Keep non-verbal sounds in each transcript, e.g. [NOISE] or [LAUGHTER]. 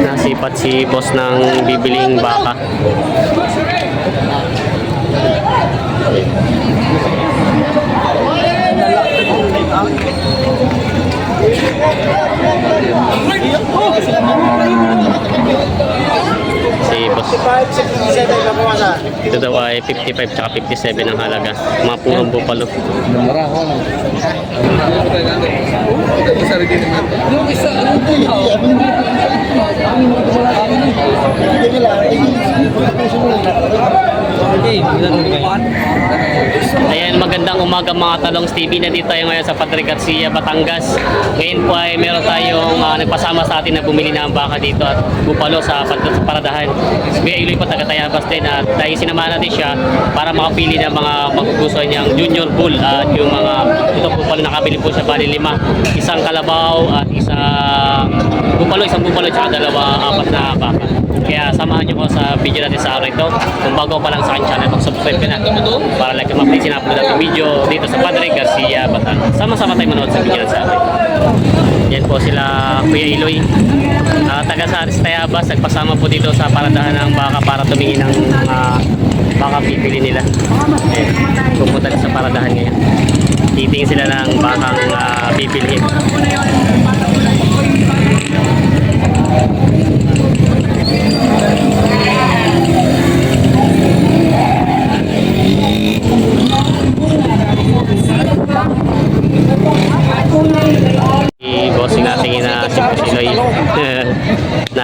Nasipat si boss ng bibiling baka. Si boss. 5, 67 ka pumasan. Ito daw ay 55 tsaka 57 ang halaga. Mga purong bupalo. Mura ko lang. Yung isa, ano po Hindi nila. Ayan, magandang umaga mga talong TV. Nandito tayo ngayon sa Padre Garcia, Batangas. Ngayon po ay meron tayong ah, nagpasama sa atin na bumili ng baka dito at bupalo sa, sa paradahan. Si Iloy po taga Tayabas din at dahil sinamahan natin siya para makapili ng mga magugustuhan niyang junior bull at yung mga ito bupalo nakabili po siya bali lima. Isang kalabaw at isang bupalo, isang bupalo at dalawa, apat na baka. Kaya samahan niyo ko sa video natin sa araw ito. Kung bago pa lang sa aking channel, mag-subscribe na para like yung update sinapload natin video dito sa Padre Garcia, Batangas. Sama-sama tayo manood sa video natin sa atin. Yan po sila Kuya Iloy. Uh, taga sa Aris Tayabas, nagpasama po dito sa paradahan ng baka para tumingin ng uh, baka pipili nila. Ayan, pupunta sa paradahan ngayon. Titingin sila ng bakang uh, pipiliin.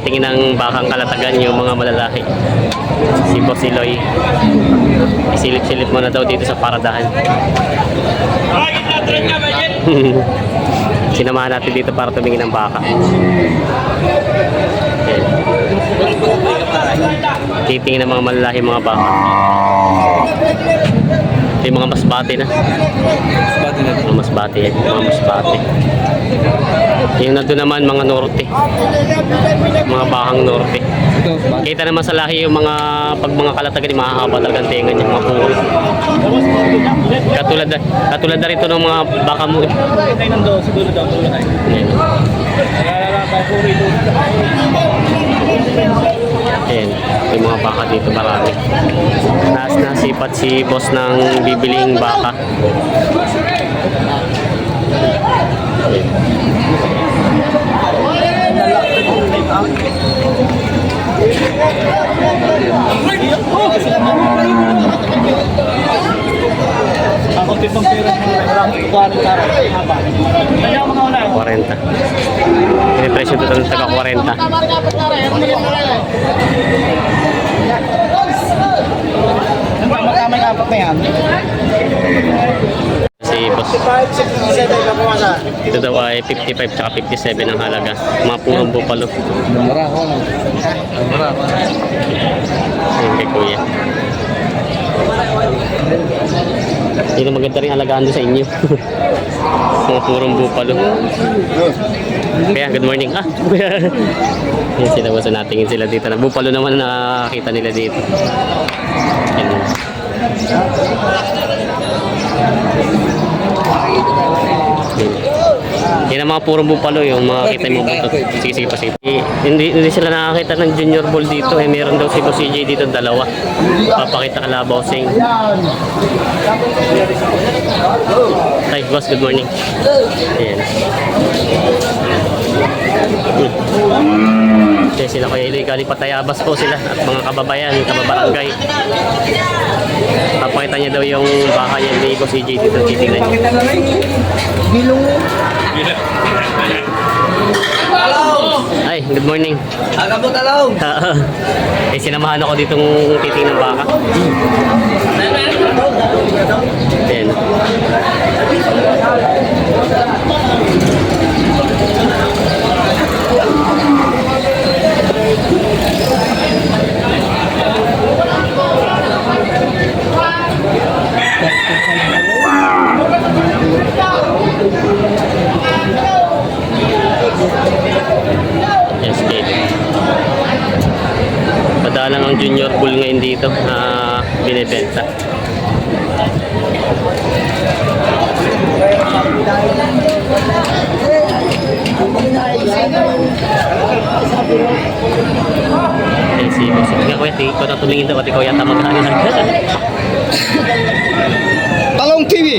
Natingin ng bakang kalatagan yung mga malalaki. Si Bosiloy. Isilip-silip mo na daw dito sa paradahan. [LAUGHS] Sinamahan natin dito para tumingin ng baka. Titingin ng mga malalaki mga baka. Ito yung mga masbate na. Mga masbate yan. Mga masbate. Yung nandun naman mga norte. Mga bahang norte. Kita naman sa lahi yung mga pag mga kalatagan yung mahahaba talagang tenga niya, mga puro. Katulad na, katulad na rito ng mga baka mo. eh. Ayan. Ayan, yung mga baka dito marami. Nas nasipat si boss ng bibiling baka. Ako tipong pera mo. Walang kuwarin ka rin. Haba. Kaya mga una. 40. Yung presyo dito ng taga 40. Tama-tama yung apat na yan. Si boss 5, 67 ka pumasan. Ito daw ay 55 tsaka 57 ang halaga. Mga purong bupalo. Mura ko. Mura. Ayun kay kuya. Na maganda rin alagaan doon sa inyo. [LAUGHS] Mga purong bupalo. Kaya, good morning. Ah, Yan sila basta natingin sila dito. Na bupalo naman na nakakita nila dito. Yan. Yan. Yan ang mga purong bupalo yung mga kita mo buto. Sige, sige pa sige. Eh, Hindi, hindi sila nakakita ng junior ball dito. Eh, meron daw si Boss CJ dito dalawa. Papakita ka la bossing. Hi, boss. Good morning. Ayan. Good. Kaya sila kaya Iloy galing Patayabas po sila at mga kababayan, kababarangay. Papakita niya daw yung baka niya ni Boss CJ dito. Titingnan. Bilong. Hi, good morning. Aga mo talaw. [LAUGHS] eh, sinamahan ako ditong titingnan ng baka. Ayan. Yes, Madalang ang junior bull ngayon dito na binibenta. Di ko na tumingin daw at ikaw yata maghahanap. Talong TV.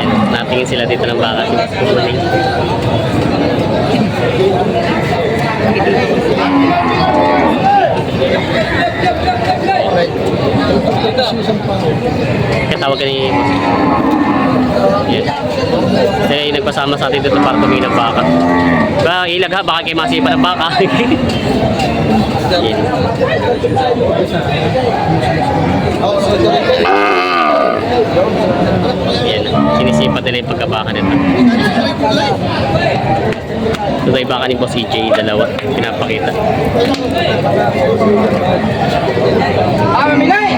Yan, natingin sila dito ng baka. Huling. Kaya ka ni Yan. Kaya yung nagpasama sa atin dito para tumingin ng baka. Ba, ilag ha, baka kayo masipa ng baka. Yan. [LAUGHS] Yan, sinisipat nila yung pagkabaka nito. Ito tayo baka ni Boss EJ, dalawa, pinapakita. Ah, mamilay!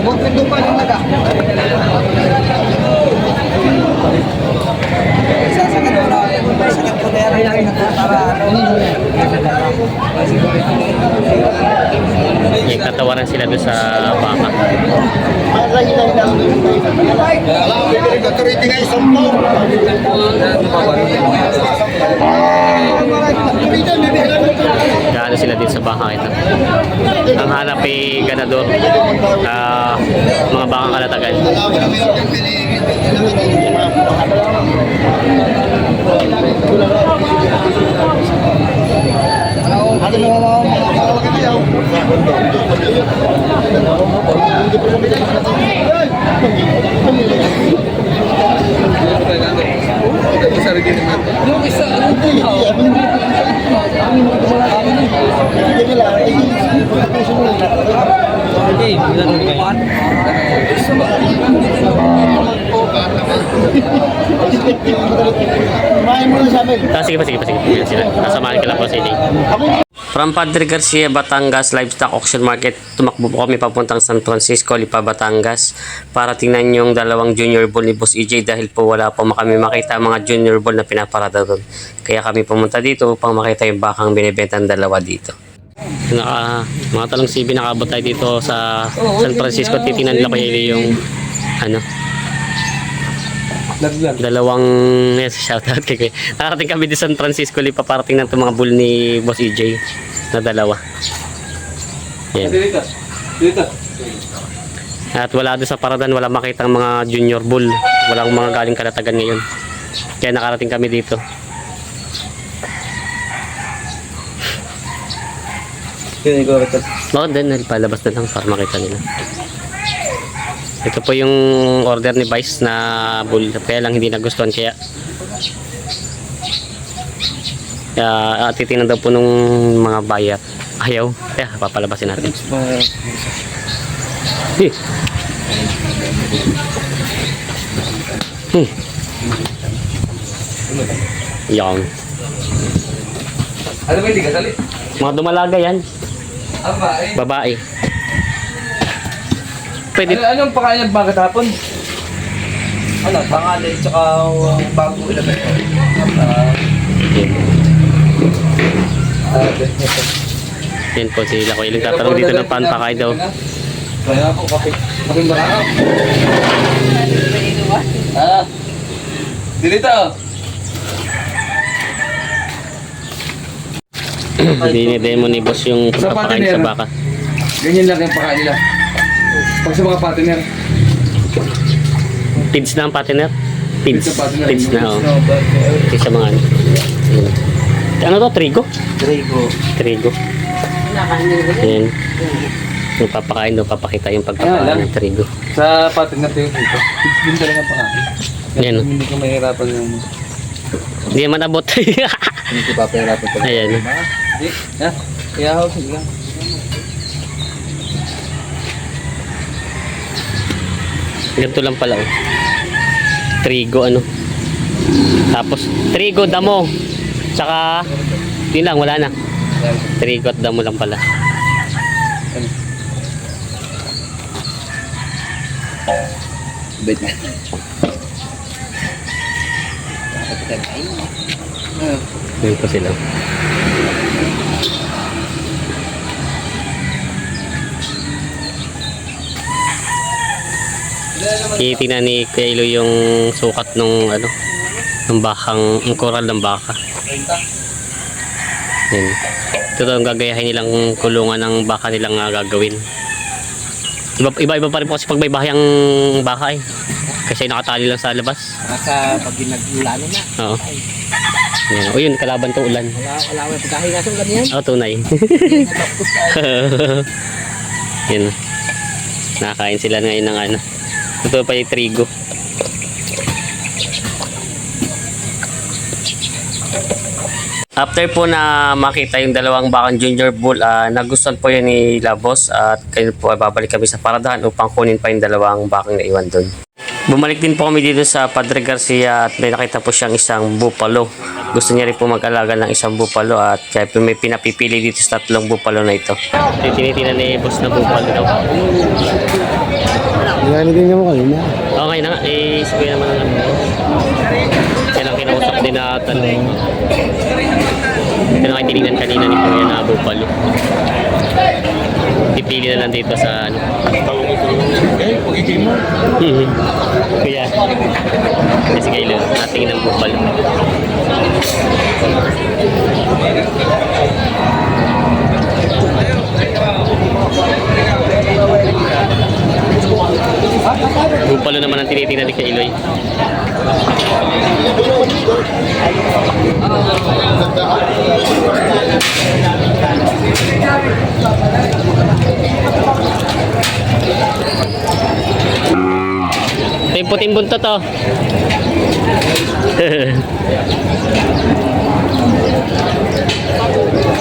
Huwag pinto pa ng laga. Sasagat ko na. Ko na yan. Para. Yan, katawaran sila doon sa baka. Gaano sila din sa baka ito. Ang hanap ay ganador. ah, mga bakang kalatagan. Yung isa, Ah, sige pa, sige pa, sige. Yan sila. Nasamahan ka lang po si EJ. From Padre Garcia, Batangas Livestock Auction Market, tumakbo po kami papuntang San Francisco, Lipa, Batangas para tingnan yung dalawang junior bull ni Boss EJ dahil po wala po kami makita mga junior bull na pinaparada doon. Kaya kami pumunta dito upang makita yung bakang binibenta ng dalawa dito. Naka, mga talong CB nakabot tayo dito sa San Francisco. Titingnan nila kaya yung ano, Laglag. dalawang yes, shoutout kay Kuya. Nakarating kami di San Francisco li paparating ng mga bull ni Boss EJ na dalawa. Yan. Dito. Dito. At wala doon sa paradan, wala makita mga junior bull. Walang mga galing kalatagan ngayon. Kaya nakarating kami dito. Oo, din, palabas na lang para makita nila. Ito po yung order ni Vice na bull. Kaya lang hindi nagustuhan kaya uh, titingnan daw po nung mga buyer. Ayaw. Kaya papalabasin natin. Eh. Hmm. Yan. Ano ba hindi ka sali? Mga dumalaga yan. Aba, eh. Babae. Pwede. Ano, anong pakain ng bakit hapon? Ano, pangalan tsaka uh, bago ilagay ko. Yan po sila ko. Ilang tatanong dito ng panpakay daw. Kaya ako, kapit. Kapit ba ako? Ah. Dito. Dinidemo ni boss yung pagpapakain sa baka. Ganyan lang yung pakain nila. Pag sa mga partner, Pids na ang partner? Pids. Pids na, oh. Kasi sa mga ano. Ano to? Trigo? Trigo. Trigo. Yan. Yung papakain daw, papakita yung Ayan pagpapakain ng trigo. Sa partner tayo dito. Din talaga pakain. Yan, oh. Hindi ko mahirapan yung... Hindi naman abot. Hindi ko papahirapan pag... Ayan. Hindi. Ha? Kaya ako, sige lang. Ganito lang pala, oh. Trigo, ano. Tapos, trigo, damo. Tsaka, yun lang, wala na. Trigo at damo lang pala. Bet na. Yun po sila. Titingnan ni Kailo yung sukat nung ano ng bakang, yung koral ng baka. Yan. Ito daw ang gagayahin nilang kulungan ng baka nilang ah, gagawin. Iba, iba-iba pa rin po kasi pag may bahay ang baka eh. Kasi nakatali lang sa labas. Nasa pag nag-ulano na. Oo. Yan. O yun, kalaban to ulan. Wala, wala, wala. Pagkahin nga sa ulan yan. Oo, tunay. [LAUGHS] yun. Nakakain sila ngayon ng ano. Ito pa yung trigo. After po na makita yung dalawang bakang junior bull, ah, nagustuhan po yun ni Labos at kayo po babalik kami sa paradahan upang kunin pa yung dalawang bakang naiwan doon. Bumalik din po kami dito sa Padre Garcia at may nakita po siyang isang bupalo. Gusto niya rin po mag-alaga ng isang bupalo at kaya po may pinapipili dito sa tatlong bupalo na ito. Tinitingnan ni boss na bupalo daw. Yan, hindi mo kanina. Okay na nga, eh, sabi naman ng ano. Yan ang kinausap din na tanong. Ito na tinignan kanina ni Kuya na bupalo. Pipili na lang dito sa ano. Eh, pagiging mo. Mhm. Kuya. Kasi kayo, natingin ng bupalo. Bupalo naman ang tinitingnan ni Kailoy. Puting buntot oh. [LAUGHS]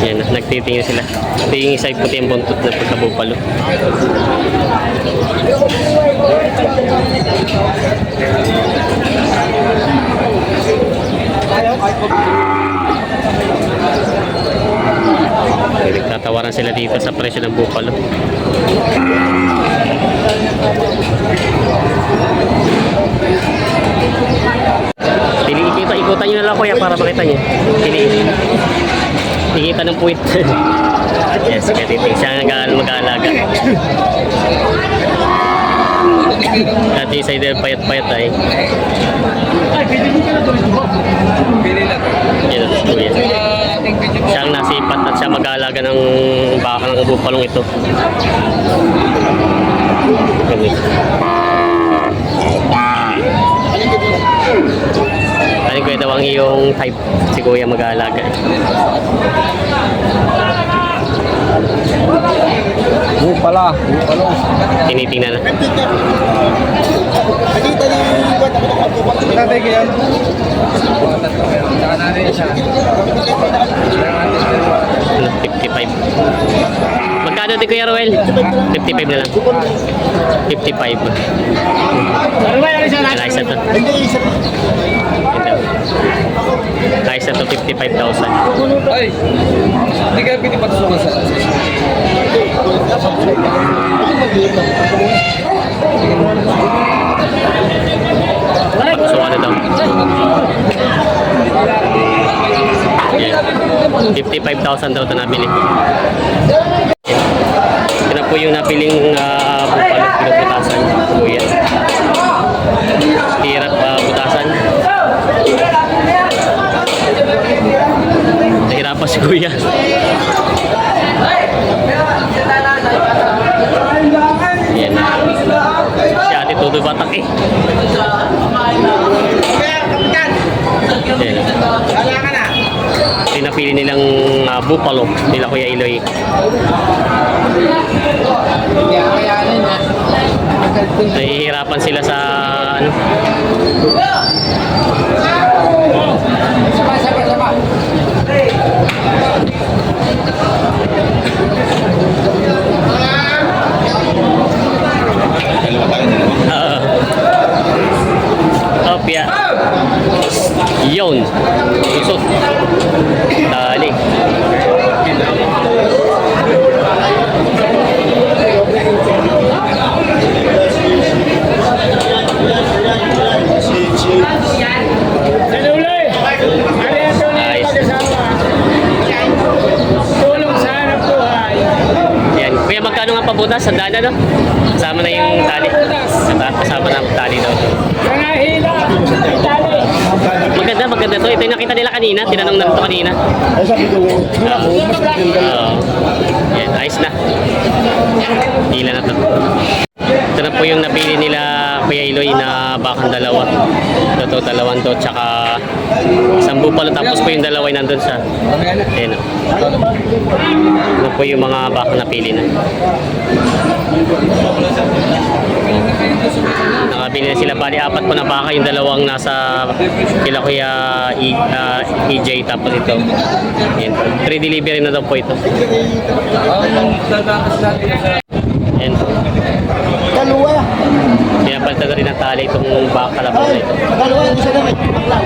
Yan, nagtitingin sila. Ito yung isa puti ang buntot na pagkabupalo. May nagtatawaran sila dito sa presyo ng bupalo. Pili, ikita, ikutan nyo na lang kuya para makita nyo. Pili. Ikita ng puwit. [LAUGHS] yes, kaya titing siya ang mag-aalaga. At yung isa yung payat-payat ay. Ay, pwede mo ka na tuloy ito. Yan ang kuya. Siya ang nasipat at siya mag-aalaga ng baka ng bupalong ito. Ganun. Ano kuya daw ang iyong type si kuya mag-aalaga. Yung pala, yung pala. Tinitingnan na. Tatay kaya. Saka na rin siya. Ano, 55. Magkano din Kuya Roel? 55 na lang. 55. Ano ba yan siya? Yan, ayos na to. Ayos na to, 55,000. Ay, hindi ka pinipatusukan sa... So ano daw? Yan. 55,000 daw ito nabili. Po yung nabiling uh, bupalo pinuputasan. Kuya. Hirap uh, butasan. Nahirapan si Kuya. Yan. Si Ate Tutoy Batak eh. Pinapili nilang uh, bupalo nila Kuya Iloy. Nahihirapan sila sa ano. Uh, Opya. Yun. Tusot. Dali. Na. Kuya, magkano nga pabutas? Sa daan no? Kasama na yung tali. Kata- Kasama na ang tali daw. Maganda to. Ito yung nakita nila kanina. Tinanong na ito kanina. Ay sabi ko, ako, mas maganda. Oo. Yan, ayos na. Hila na to. Ito na po yung napili nila Kuya Iloy na bakang dalawa. Ito to, dalawang to, tsaka isang bupalo. Tapos po yung dalawa yung nandun sa... Ayan. Ito po yung mga bakang napili na. Nakabili na sila. Bali, apat po na baka. Yung dalawang nasa kila Kuya E, ah, EJ. Tapos ito. Ayan. Free delivery na daw po ito. Ayan. Dalawa. Pinapalitan na rin ng tali itong kalabaw na ito. Dalawa yung isa naman. Baklang.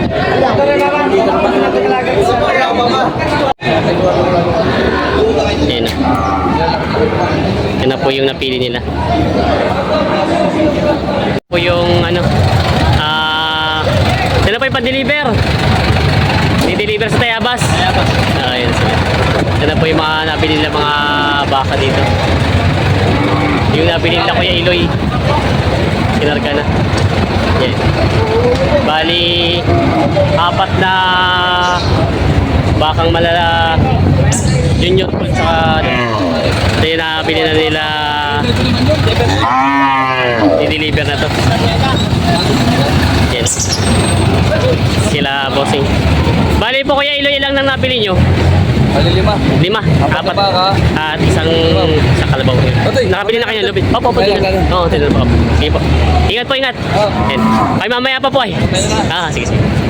Ayan na. Yan na po yung napili nila. po yung ano, ah, uh, na po yung pan-deliver. Di-deliver sa Tayabas. Tayabas. Ah, yan sila. Yan na po yung mga nabili nila mga baka dito. Yung nabili nila Kuya Iloy. Kinarga na. Yan. Bali, apat na bakang malala junior po sa ito yung nabili na nila i-deliver na to yan sila bossing. Bali po kuya Iloy lang nang nabili nyo? Ano lima? lima? Apat apat? at isang sa kalabaw Otoy, nakabili na kayo ng lubid opo opo oo tingnan po. Sige po. Ingat po ingat. Oh. Ay mamaya pa po ay. Ah sige sige